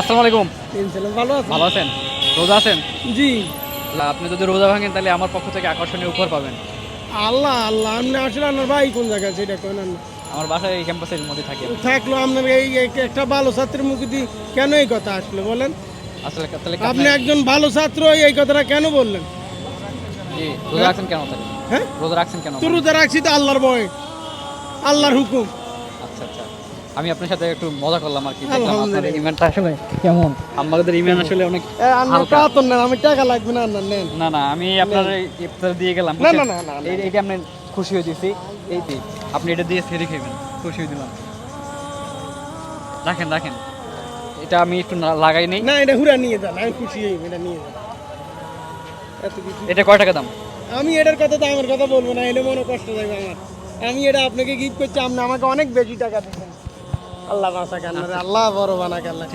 আসসালামু আলাইকুম। ভালো আছে। ভালো আছেন? রোজা আছেন? জি। আপনি যদি রোজা ভাঙেন তাহলে আমার পক্ষ থেকে আকর্ষণীয় উপহার পাবেন। আল্লাহ আল্লাহ আপনি আসলে আপনার ভাই কোন জায়গায় সেটা কেন আমার বাসায় এই ক্যাম্পাসের মধ্যে থাকি। থাকল আপনার এই একটা ভালো ছাত্রের মুখে দিয়ে কেন এই কথা আসলো বলেন? আসলে তাহলে আপনি একজন ভালো ছাত্র এই কথাটা কেন বললেন? জি রোজা রাখছেন কেন তাহলে? হ্যাঁ? রোজা রাখছেন কেন? রোজা রাখছি তো আল্লাহর ভয় আল্লাহর হুকুম। আচ্ছা আচ্ছা। আমি আপনার সাথে একটু মজা করলাম আর কি আপনাদের ইভেন্টটা আসলে কেমন? আমাদের ইভেন্ট আসলে অনেক হালকা। আমি টাকা লাগবে না নেন। না না আমি আপনার ইফতার দিয়ে গেলাম না, না, না, না। এইটা আপনি খুশি হয়ে দিয়েছি। এই যে আপনি এটা দিয়ে সেরে খাবেন খুশি হয়ে দিলাম। রাখেন রাখেন। এটা আমি একটু লাগাই নেই। না এটা হুরা নিয়ে যান আমি খুশি হই এটা নিয়ে যান। এত কিছু। এটা কয় টাকা দাম? আমি এটার কথা তো আমার কথা বলব না এটা মনে কষ্ট যাবে আমার। আমি এটা আপনাকে গিফট করছি আপনি আমাকে অনেক বেশি টাকা দিচ্ছেন আল্লাহ বাসা কেন আল্লাহ বড় বানা কান্না